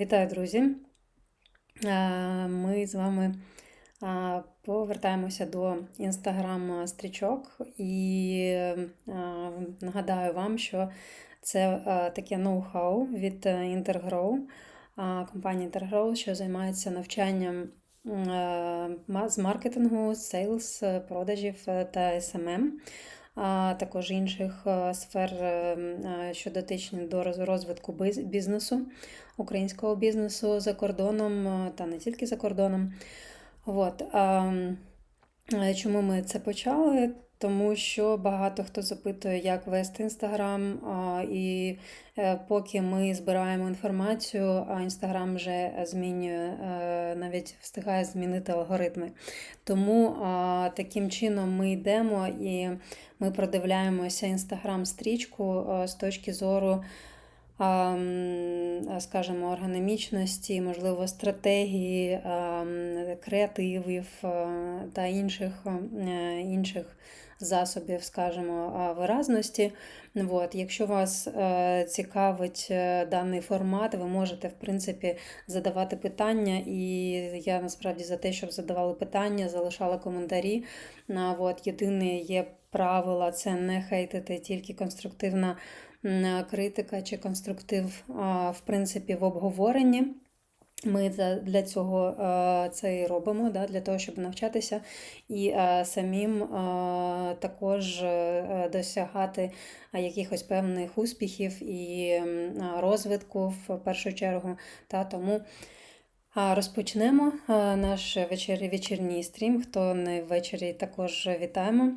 Вітаю, друзі! Ми з вами повертаємося до інстаграм стрічок і нагадаю вам, що це таке ноу-хау від Intergrow, компанії Intergrow, що займається навчанням з маркетингу, сейлс, продажів та SMM а також інших е, сфер, е, е, що дотичні до розвитку бізнесу, українського бізнесу за кордоном та не тільки за кордоном. От. Чому ми це почали? тому що багато хто запитує, як вести інстаграм. І е, поки ми збираємо інформацію, а інстаграм вже змінює, е, навіть встигає змінити алгоритми. Тому таким чином ми йдемо і ми продивляємося інстаграм-стрічку з точки зору. Скажімо, органомічності, можливо, стратегії, креативів та інших інших засобів, скажімо, виразності. От. Якщо вас е, цікавить е, даний формат, ви можете, в принципі, задавати питання, і я насправді за те, щоб задавали питання, залишала коментарі. От. Єдине є правило це не хейтити тільки конструктивна критика чи конструктив, в принципі, в обговоренні. Ми для цього е, це і робимо, для того, щоб навчатися і е, самим е, також досягати якихось певних успіхів і розвитку в першу чергу. Тому розпочнемо наш вечір, вечірній стрім. Хто не ввечері, також вітаємо.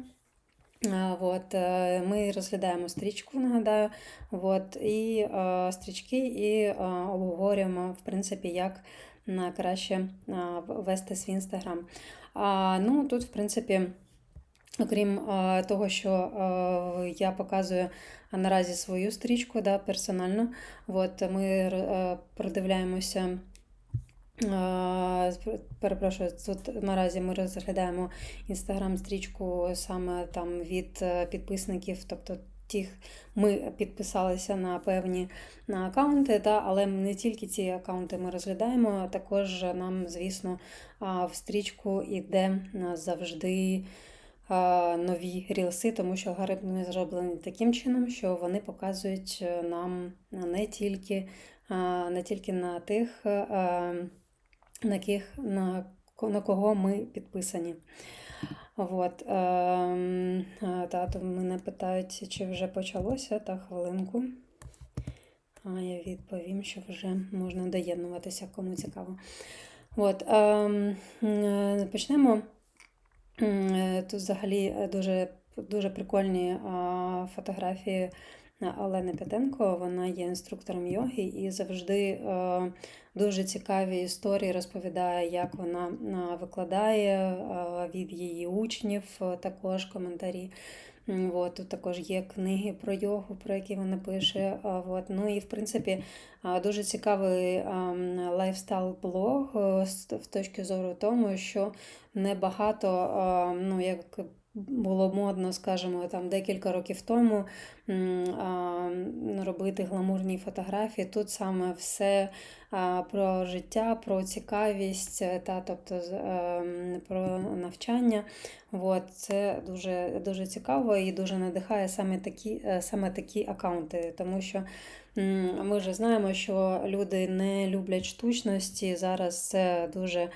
От, Ми розглядаємо стрічку, нагадаю, от, і стрічки і обговорюємо, в принципі, як краще вести свій інстаграм. Ну, Тут, в принципі, окрім того, що я показую наразі свою стрічку да, персональну, от, ми продивляємося. Перепрошую, тут наразі ми розглядаємо інстаграм-стрічку саме там від е, підписників, тобто тих ми підписалися на певні на аккаунти, та, але не тільки ці аккаунти ми розглядаємо, також нам, звісно, в стрічку йде завжди нові рілси, тому що алгоритми зроблені таким чином, що вони показують е, нам не тільки, не тільки на тих на яких, на, на кого ми підписані. От, е, Тато мене питають, чи вже почалося, та хвилинку. А я відповім, що вже можна доєднуватися, кому цікаво. От, е, Почнемо. Тут взагалі дуже дуже прикольні фотографії Олени П'ятенко. Вона є інструктором йоги і завжди е, дуже цікаві історії розповідає, як вона викладає е, від її учнів, е, також коментарі. От, Тут також є книги про йогу, про які вона пише. От. Ну і в принципі дуже цікавий лайфстайл-блог з точки зору тому, що небагато, ну як було модно, скажімо, там декілька років тому робити гламурні фотографії. Тут саме все про життя, про цікавість, та, тобто ем, про навчання. От, Це дуже дуже цікаво і дуже надихає саме такі, е, саме такі аккаунти, тому що. Ми вже знаємо, що люди не люблять штучності. Зараз це дуже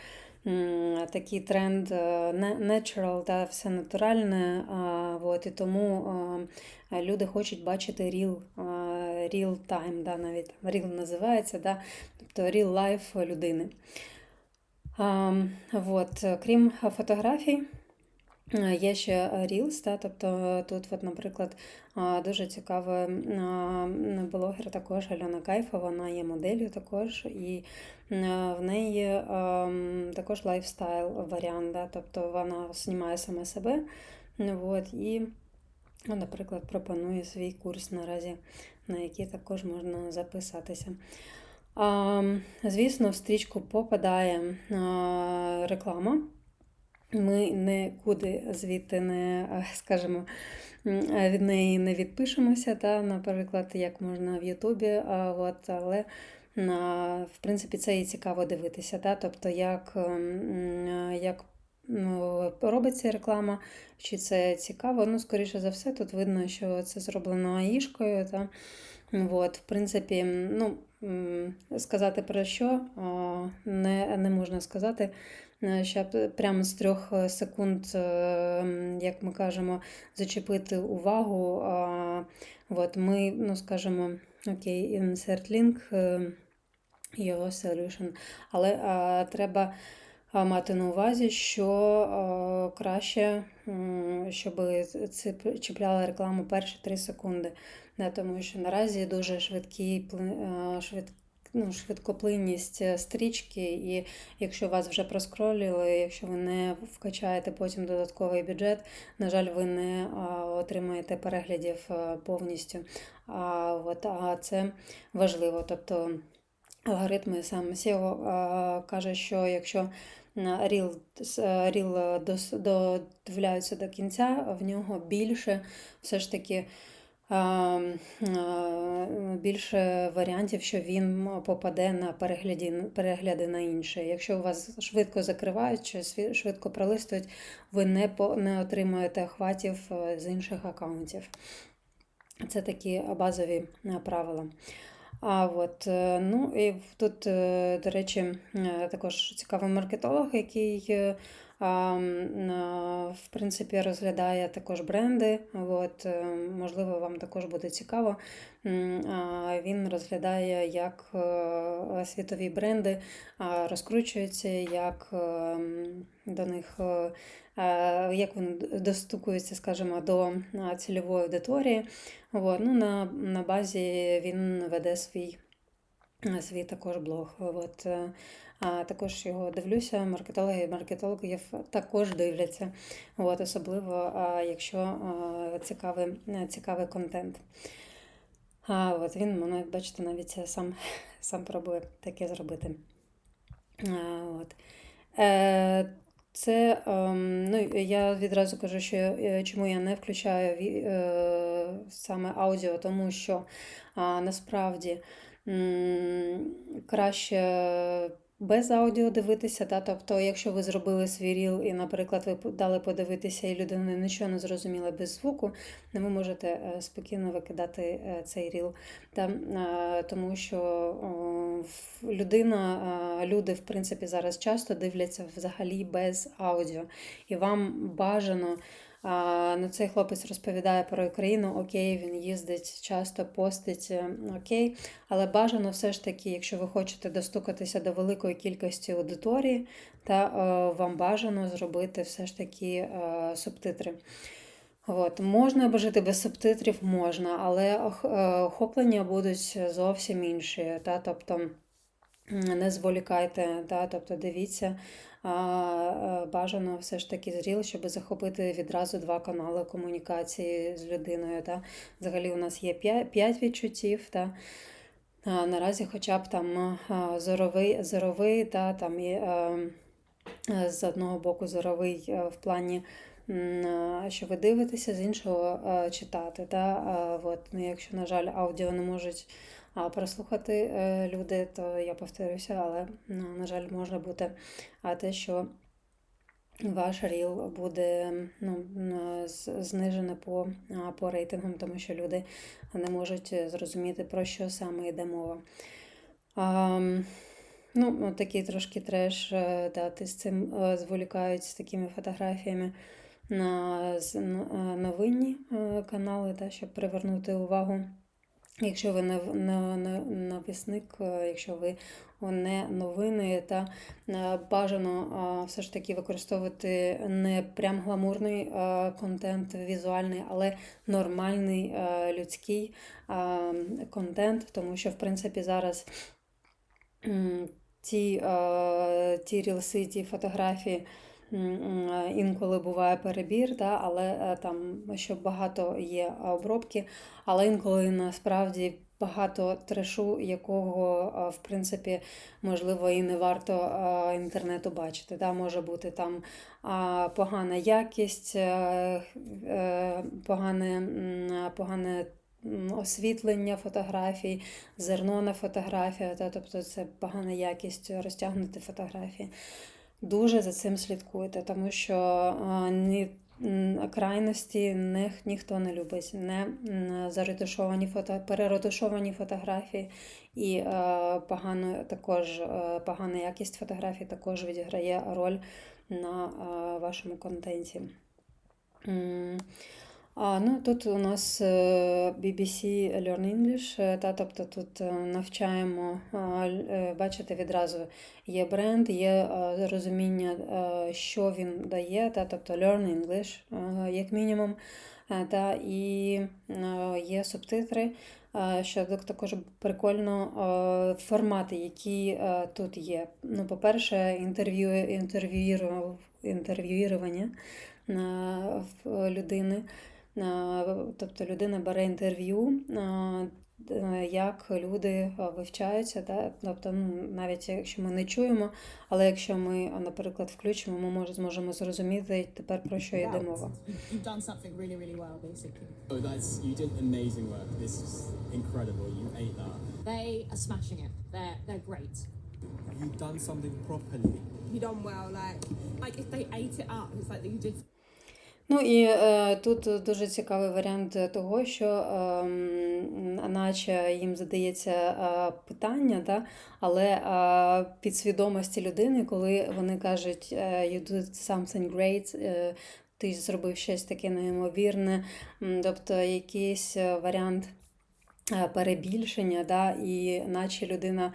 такий тренд е, natural, да, все натуральне. От, І тому люди хочуть бачити real real time, да, навіть real називається, да, тобто real life людини. От, Крім фотографій. Є ще Reels, та, тобто тут, от, наприклад, дуже цікава блогер також Альона Кайфа, вона є моделлю також, і в неї також лайфстайл варіант, да, тобто вона знімає саме себе. От, і, наприклад, пропонує свій курс наразі, на який також можна записатися. Звісно, в стрічку попадає реклама. Ми нікуди звідти не, скажімо, від неї не відпишемося, та, наприклад, як можна в Ютубі, от, але в принципі, це і цікаво дивитися. Да? Тобто, як, як ну, робиться реклама, чи це цікаво. Ну, скоріше за все, тут видно, що це зроблено аїшкою. Та? От, в принципі, ну, сказати про що не, не можна сказати. Е, прямо з трьох е, секунд, е, як ми кажемо, зачепити увагу. От ми, ну, скажемо, окей, insert link, your solution. Але треба мати на увазі, що краще, щоб це чіпляла рекламу перші 3 секунди. Тому що наразі дуже швидкий, пли- а, швид, ну, швидкоплинність е, стрічки, і якщо вас вже проскроліли, якщо ви не вкачаєте потім додатковий бюджет, на жаль, ви не отримаєте переглядів а, повністю. А, от, а це важливо. Тобто алгоритми сам SEO каже, що якщо Ріл, Ріл дос- додивляються до кінця, в нього більше все ж таки більше варіантів, що він попаде на перегляді, перегляди на інше. Якщо у вас швидко закривають чи швидко пролистують, ви не, по, не отримуєте охватів е, з інших аккаунтів. Це такі базові е, правила. А от, е, ну і тут, е, до речі, е, також цікавий маркетолог, який е, в принципі розглядає також бренди. От, е, можливо, вам також буде цікаво. Він розглядає, як е, світові бренди розкручуються, як е, до них. е, е, Як вони достукуються, скажімо, до цільової аудиторії. От, ну, на, на базі він веде свій, свій також блог. От, е, а також його дивлюся, маркетологи і маркетологів також дивляться, от, особливо якщо цікавий, е, цікавий контент. А, от він мене, бачите, навіть сам, сам пробує таке зробити. А, от. Е, це, ем, ну, я відразу кажу, що е, чому я не включаю е, саме аудіо, тому що насправді краще без аудіо дивитися. Та? Тобто, якщо ви зробили свій ріл і, наприклад, ви дали подивитися, і людина нічого не зрозуміла без звуку, ви можете е, спокійно викидати е, цей ріл. Та, тому що людина, люди, в принципі, зараз часто дивляться взагалі без аудіо. І вам бажано. Ну, цей хлопець розповідає про Україну, окей, він їздить, часто постить, е, окей, але бажано все ж таки, якщо ви хочете достукатися до великої кількості аудиторії, та е, вам бажано зробити все ж таки е, субтитри. От. Можна обожити без субтитрів, можна, але охоплення будуть зовсім інші. Та? Тобто не зволікайте, та? тобто дивіться. Е, бажано все ж таки зріл, щоб захопити відразу два канали комунікації з людиною. Та? Взагалі у нас є 5 відчуттів. Та? А, наразі хоча б там зоровий, зоровий та, там є, е, е, з одного боку зоровий е, в плані, що ви дивитеся, з іншого е, читати. Та? От, ну, якщо, на жаль, аудіо не можуть а, прослухати е, люди, то я повторюся, але, ну, на жаль, може бути а, те, що ваш ріл буде ну, м, знижене по, по рейтингам, тому що люди не можуть е, зрозуміти, про що саме йде мова. Ам, ну, такий трошки треш, е, да, ти з цим е, зволікають з такими фотографіями на е, новинні е, канали, та, щоб привернути увагу. Якщо ви навісник, е, якщо ви не новини, та е, бажано все ж таки використовувати не прям гламурний е, контент візуальний, але нормальний е, людський контент, тому що в принципі зараз ті, е, ті рілси, ті фотографії. Е, Інколи буває перебір, да, але е, там що багато є обробки, але інколи насправді багато трешу, якого е, в принципі можливо і не варто інтернету бачити. Да. Може бути там погана якість, погане, погане освітлення фотографій, зерно на фотографія, та, тобто це погана якість розтягнути фотографії. Дуже за цим слідкуйте, тому що ні, крайності не, ніхто не любить. Не заретушовані фото, переретушовані фотографії і е, погано, також е, погана якість фотографій також відіграє роль на е, вашому контенті. А, ну, тут у нас е, BBC Learn English, та, тобто тут е, навчаємо, е, бачите, відразу є бренд, є розуміння, що він дає, та, тобто Learn English, як мінімум, та, і е, є субтитри, що також прикольно формати, які тут є. Ну, по-перше, інтерв'ю, інтерв'юіру- інтерв'юірування е, в людини. Е, Тобто людина бере інтерв'ю, е, е, як люди е, вивчаються. Да? Тобто, ну, навіть якщо ми не чуємо, але якщо ми, наприклад, включимо, ми може, зможемо зрозуміти тепер про що йде мова. You- You've done something. Oh, properly. you done well. Like, like if they ate it up, it's like that you did Ну і е, тут дуже цікавий варіант того, що е, наче їм задається е, питання, да? але е, підсвідомості людини, коли вони кажуть е, you did something great, е, ти зробив щось таке неймовірне, тобто якийсь е, варіант е, перебільшення, да? і наче людина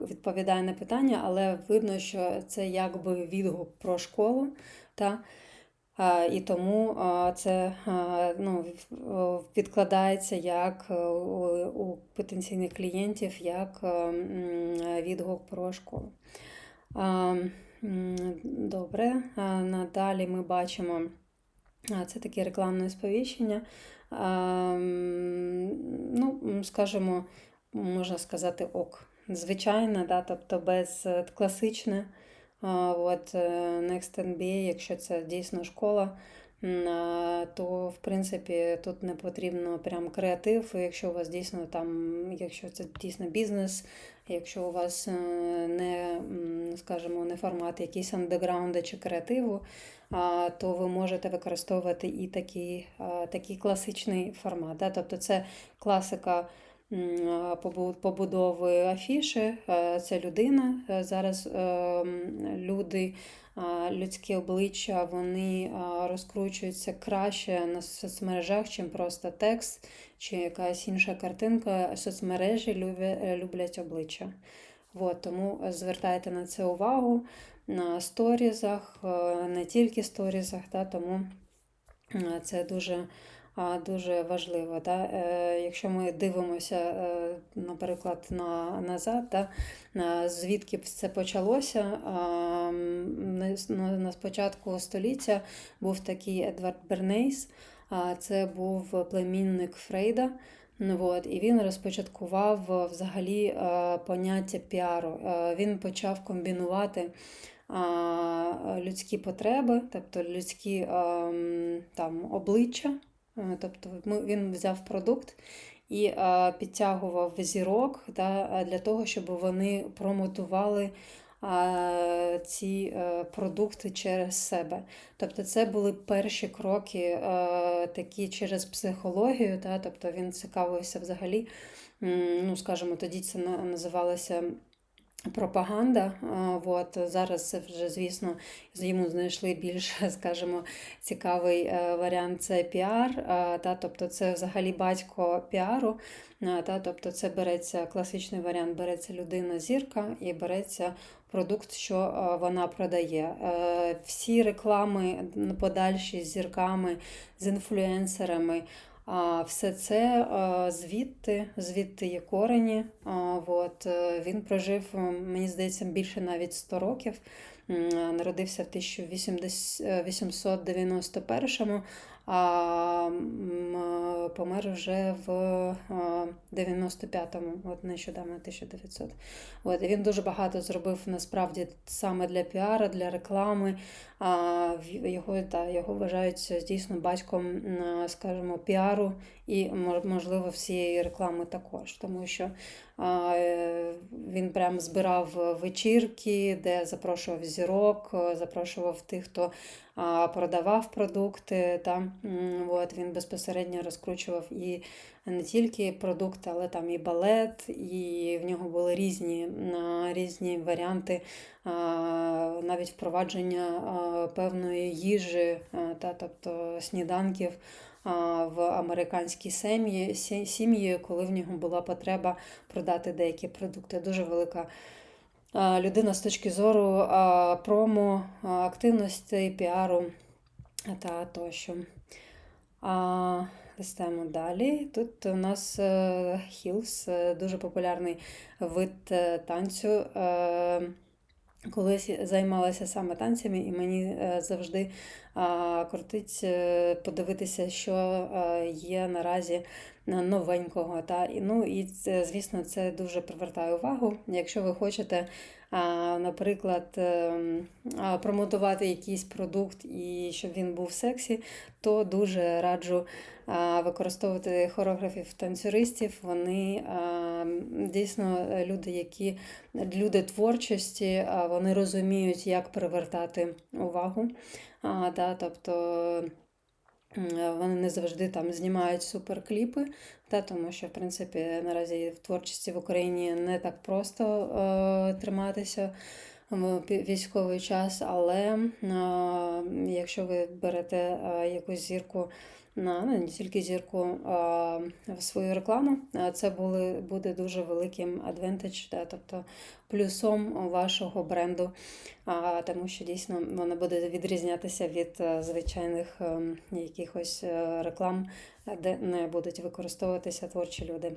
відповідає на питання, але видно, що це якби відгук про школу. Та? А, І тому це а, ну, відкладається як е, у, потенційних клієнтів, як е, відгук про школу. Добре, надалі ми бачимо це таке рекламне сповіщення. Ну, скажімо, можна сказати ок. Звичайно, да, тобто без е, класичне. От е, Next MBA, якщо це дійсно школа, то в принципі тут не потрібно прям креатив. Якщо у вас дійсно там, якщо це дійсно бізнес, якщо у вас е, не, скажімо, не формат якийсь андеграунда чи креативу, то ви можете використовувати і такий, такий класичний формат. Да? Тобто це класика побудови афіши, е, це людина. Е, Зараз е, люди, людські обличчя, вони розкручуються краще на соцмережах, чим просто текст чи якась інша картинка. Соцмережі люблять обличчя. От, тому звертайте на це увагу на сторізах, не тільки сторізах, да, тому це дуже, дуже важливо. Да? Е, Якщо ми дивимося, е, наприклад, на, назад, да? звідки це почалося, на, спочатку століття був такий Едвард Бернейс, це був племінник Фрейда. Ну, от, і він розпочаткував взагалі е, поняття піару. Він почав комбінувати людські потреби, тобто людські ем, там, обличчя. Е, Тобто він взяв продукт і е, підтягував зірок да, для того, щоб вони промотували ці е, продукти через себе. Тобто це були перші кроки е, такі через психологію. Тобто він цікавився взагалі, ну, скажімо, тоді це називалося пропаганда. От, зараз вже, звісно, йому знайшли більш, скажімо, цікавий е, варіант це піар. Та, тобто це взагалі батько піару. Та, тобто це береться класичний варіант, береться людина-зірка і береться продукт, що е, вона продає. Е, Всі реклами подальші з зірками, з інфлюенсерами. А все це звідти, звідти є корені. От, е, він прожив, мені здається, більше навіть 100 років. Народився в 1891-му, а е, помер вже в е, 95-му, от нещодавно 1900. От, і він дуже багато зробив насправді саме для піара, для реклами. А, його, та, його вважають дійсно батьком, скажімо, піару і можливо всієї реклами також, тому що е, він прям збирав вечірки, де запрошував зірок, е, запрошував тих, хто продавав продукти. Та, от, він безпосередньо розкручував і не тільки продукти, але там і балет, і в нього були різні, різні варіанти навіть впровадження певної їжі, а, та, тобто сніданків в американській сім'ї, сім'ї, коли в нього була потреба продати деякі продукти. Дуже велика людина з точки зору промо, активності, піару та тощо. А, листаємо далі. Тут у нас е, хілс, е, дуже популярний вид е, танцю. Колись займалася саме танцями, і мені е, завжди крутить е, подивитися, що е, є наразі новенького. Та? Ну, і звісно, це дуже привертає увагу. Якщо ви хочете, наприклад, ем, промотувати якийсь продукт і щоб він був сексі, то дуже раджу використовувати хореографів танцюристів. Вони дійсно е, люди, які люди творчості, вони розуміють, як привертати увагу. А, да, тобто вони не завжди там знімають суперкліпи, та, тому що, в принципі, наразі в творчості в Україні не так просто е, триматися в військовий час, але е, якщо ви берете е, якусь зірку не тільки зірку а, в свою рекламу, це були, буде дуже великим адвентаж, тобто плюсом вашого бренду, тому що дійсно вона буде відрізнятися від е, звичайних ем, якихось е, реклам, де не будуть використовуватися творчі люди.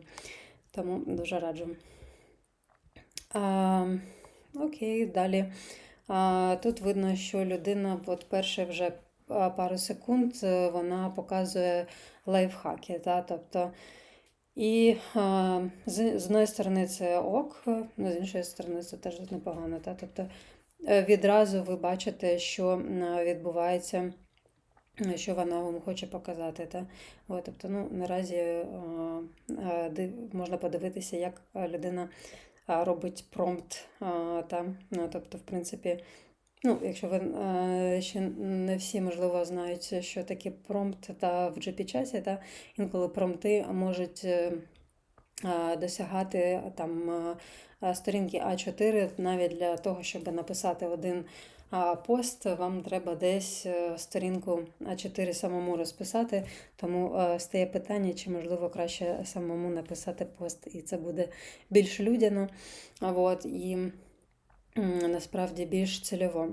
Тому дуже раджу. А, окей, далі. А, тут видно, що людина, от перше вже пару секунд, е, вона показує лайфхаки. Та? Тобто, і а, з, одної сторони це ок, з іншої сторони це теж непогано. Та? Тобто, е, відразу ви бачите, що відбувається. Що вона вам хоче показати. Та? От, тобто, ну, наразі е, е, можна подивитися, як е, людина робить промпт. Там. Ну, тобто, в принципі, ну, якщо ви е, ще не всі, можливо, знають, що таке промпт та в GP-часі, та інколи промпти можуть е, досягати там е, сторінки А4 навіть для того, щоб написати один а, пост, вам треба десь е, сторінку А4 самому розписати, тому е, стає питання, чи можливо краще самому написати пост, і це буде більш людяно. А, От, і насправді більш цільово.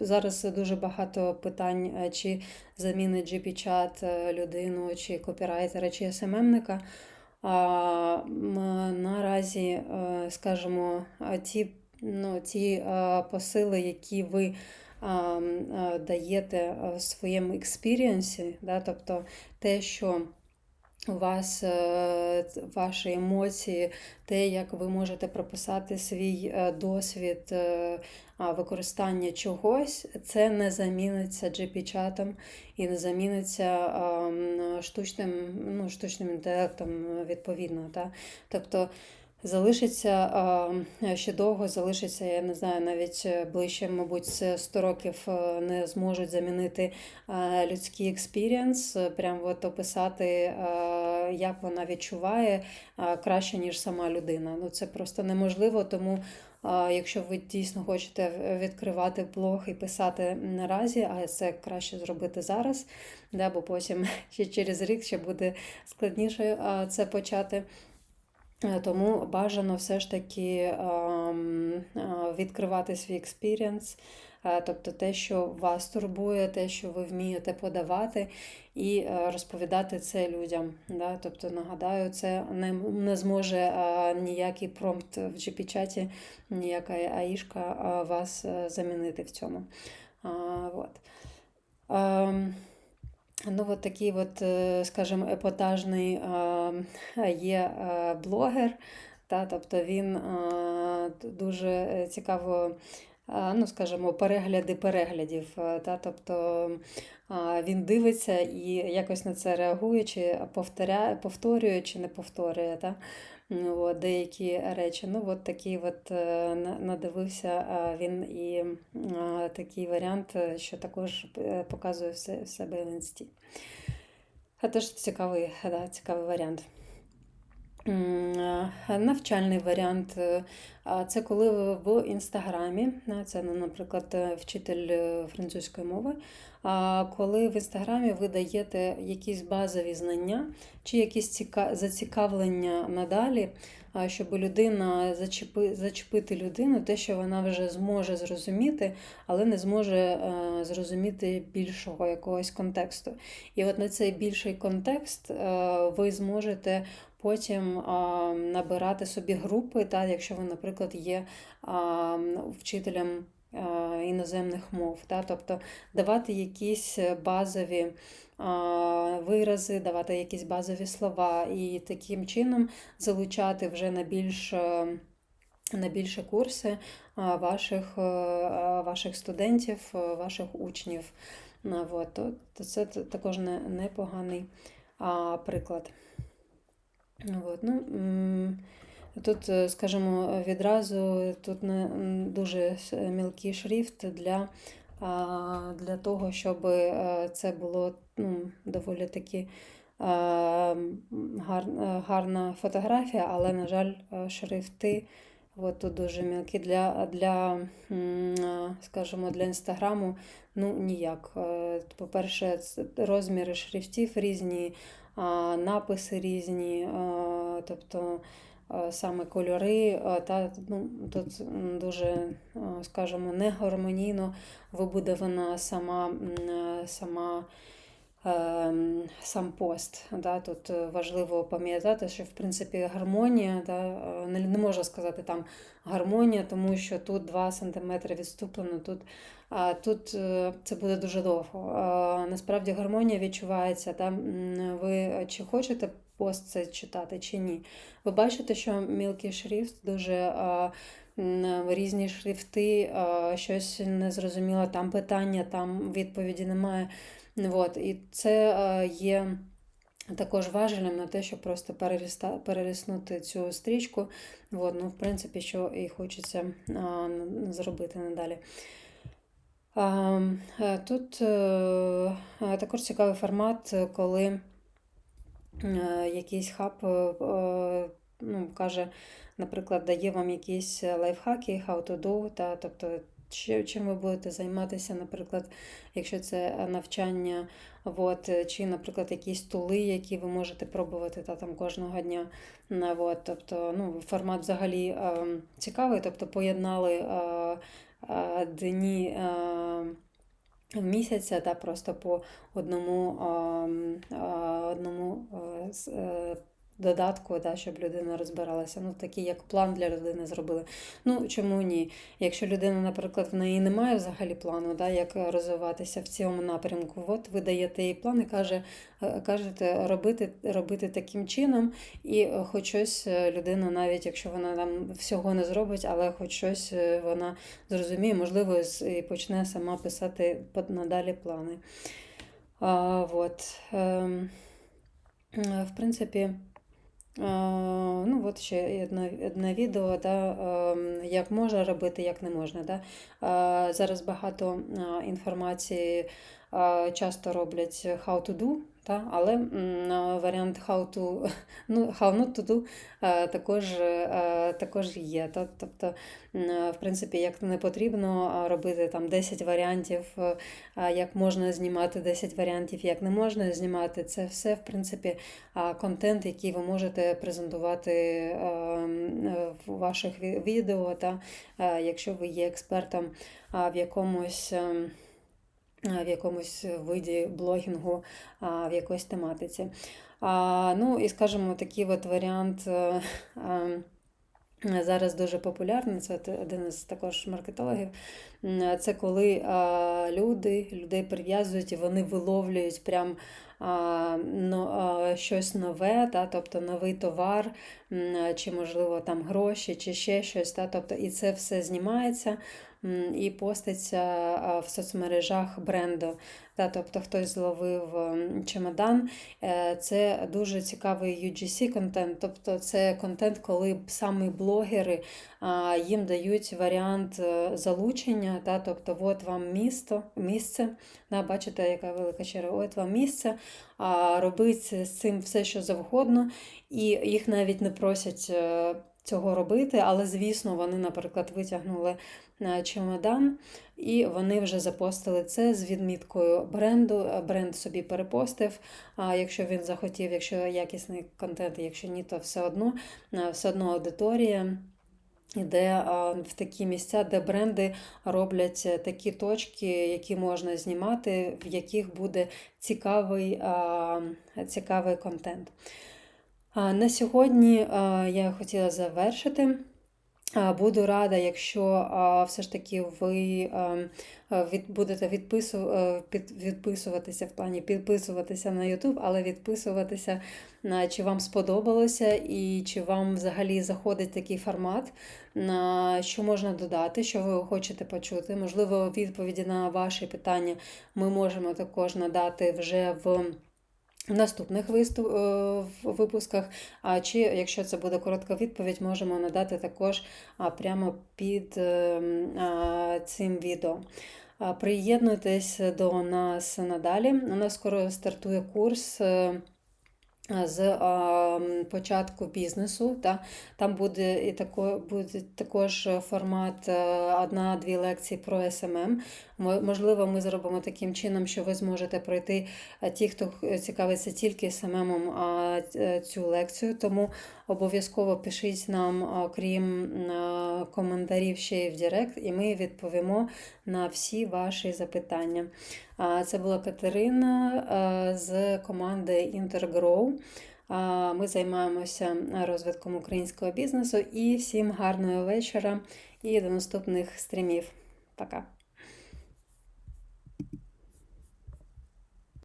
Зараз дуже багато питань, е, чи замінить GP-чат е, людину, чи копірайтера, чи СММника. А, наразі, е, скажімо, ті, ну, ті посили, які ви даєте в своєму експірієнсі, да, тобто те, що у вас е, ваші емоції, те, як ви можете прописати свій е, досвід е, використання чогось, це не заміниться GP-чатом і не заміниться штучним, ну, штучним інтелектом відповідно. Так? Тобто залишиться ще довго, залишиться, я не знаю, навіть е, ближче, мабуть, це 100 років е, не зможуть замінити людський експірієнс, е, прям от описати, як вона відчуває краще, ніж сама людина. Ну це просто неможливо, тому. Якщо ви дійсно хочете відкривати блог і писати наразі, а це краще зробити зараз, да, бо потім ще через рік ще буде складніше це почати. Е, Тому бажано все ж таки ем, е, відкривати свій експірієнс, е, тобто те, що вас турбує, те, що ви вмієте подавати, і розповідати це людям. Тобто, нагадаю, це не, зможе ніякий промпт в GP-чаті, ніяка аїшка вас замінити в цьому. А, от. Ем, Ну, от такий, от, е, скажімо, епатажний е, є е, блогер, та, тобто він дуже цікаво, ну, скажімо, перегляди переглядів. Та, тобто він дивиться і якось на це реагує, чи повторяє, повторює, чи не повторює. Та? Ну, от, деякі речі. Ну, от такий от е, надивився він і такий варіант, е, що також е, показує в себе в інсті. А теж цікавий, да, цікавий варіант. Е, Навчальний варіант е, це коли ви в інстаграмі, е, це, ну, наприклад, вчитель французької мови. Коли в інстаграмі ви даєте якісь базові знання чи якісь ціка... зацікавлення надалі, щоб людина зачепи... зачепити людину, те, що вона вже зможе зрозуміти, але не зможе зрозуміти більшого якогось контексту. І от на цей більший контекст ви зможете потім а, набирати собі групи, та, якщо ви, наприклад, є а, вчителем а, іноземних мов. Та, тобто давати якісь базові а, вирази, давати якісь базові слова і таким чином залучати вже на більш. На більше курси ваших, ваших студентів, ваших учнів. То, то це також непоганий приклад. От, ну, тут, е, скажімо, відразу тут не дуже с- мілкий шрифт для, для того, щоб е, це було ну, доволі таки е, гарна фотографія, але, на жаль, е, шрифти от тут дуже мілкі для, для, скажімо, для інстаграму ну, ніяк. Е, По-перше, розміри шрифтів різні написи різні, тобто саме кольори, та ну, тут дуже, скажімо, негармонійно вибудована сама, сама сам пост. Да? Тут е, важливо пам'ятати, що в принципі гармонія, да? е, не, не можна сказати там гармонія, тому що тут 2 см відступлено, тут, а тут е, це буде дуже довго. Насправді гармонія відчувається, да? Ви чи хочете пост це читати, чи ні. Ви бачите, що мілкий шрифт дуже. Різні шрифти, щось незрозуміло, там питання, там відповіді немає. От, і це е, є також важелем на те, щоб просто переліста, переліснути цю стрічку. От, ну, в принципі, що і хочеться зробити надалі. Е, Тут е, також цікавий формат, коли якийсь хаб ну, каже, наприклад, дає вам якісь лайфхаки, how to do, та, тобто чим ви будете займатися, наприклад, якщо це навчання, от, чи, наприклад, якісь тули, які ви можете пробувати та, там, кожного дня. На, от, тобто, ну, формат взагалі е, цікавий, тобто поєднали е, е, дні. Е, Місяця та просто по одному, а, одному е, додатку, да, щоб людина розбиралася. Ну, такий як план для людини зробили. Ну, чому ні? Якщо людина, наприклад, в неї немає взагалі плану, да, як розвиватися в цьому напрямку, от ви даєте їй план і каже, е, кажете робити, робити таким чином, і е, хоч щось е, людина, навіть якщо вона там всього не зробить, але хоч щось вона зрозуміє, можливо, і почне сама писати надалі плани. А, вот. Ем, в принципі, ну, от ще одне, одне відео, да, ем, як можна робити, як не можна. Да. Зараз багато інформації часто роблять how to do, та, але варіант how to, ну, how not to do а, також, а, також є. Та, тобто, м, в принципі, як не потрібно робити там 10 варіантів, е, як можна знімати 10 варіантів, як не можна знімати. Це все, в принципі, контент, який ви можете презентувати е, е, в ваших ві- відео, та, е, якщо ви є експертом в якомусь. А, в якомусь виді блогінгу, в якоїсь тематиці. Ну і скажімо, такий от варіант. е, е, зараз дуже популярний, це один із також маркетологів. Це коли люди, людей прив'язують і вони виловлюють прям а, щось нове, та, тобто новий товар, чи, можливо, там гроші, чи ще щось. Та, тобто, і це все знімається і поститься в соцмережах бренду. Тобто хтось зловив ем, чемодан. Е, Це дуже цікавий UGC контент, тобто це контент, коли саме блогери їм дають варіант е, залучення. Та, тобто, от вам місто, місце, да, бачите, яка велика черга, от вам місце, робить з цим все, що завгодно, і їх навіть не просять. е, Цього робити, але звісно, вони, наприклад, витягнули чемодан, і вони вже запостили це з відміткою бренду. Бренд собі перепостив. А якщо він захотів, якщо якісний контент, якщо ні, то все одно, все одно аудиторія. Іде в такі місця, де бренди роблять такі точки, які можна знімати, в яких буде цікавий, цікавий контент. На сьогодні я хотіла завершити. Буду рада, якщо все ж таки ви будете відписуватися в плані підписуватися на YouTube, але відписуватися, чи вам сподобалося і чи вам взагалі заходить такий формат, на що можна додати, що ви хочете почути. Можливо, відповіді на ваші питання ми можемо також надати вже в. В наступних виступ, е, випусках, а чи якщо це буде коротка відповідь, можемо надати також прямо під е, цим відео. Приєднуйтесь до нас надалі. У нас скоро стартує курс. Е, З початку бізнесу, та там буде і тако, буде також формат е, одна-дві лекції про SMM. Мо- Можливо, ми зробимо таким чином, що ви зможете пройти ті, хто цікавиться тільки самим а, цю лекцію. Тому обов'язково пишіть нам, а, крім а, коментарів, ще й в Директ, і ми відповімо на всі ваші запитання. Це була Катерина з команди Intergrow. Ми займаємося розвитком українського бізнесу і всім гарного вечора і до наступних стрімів. Пока!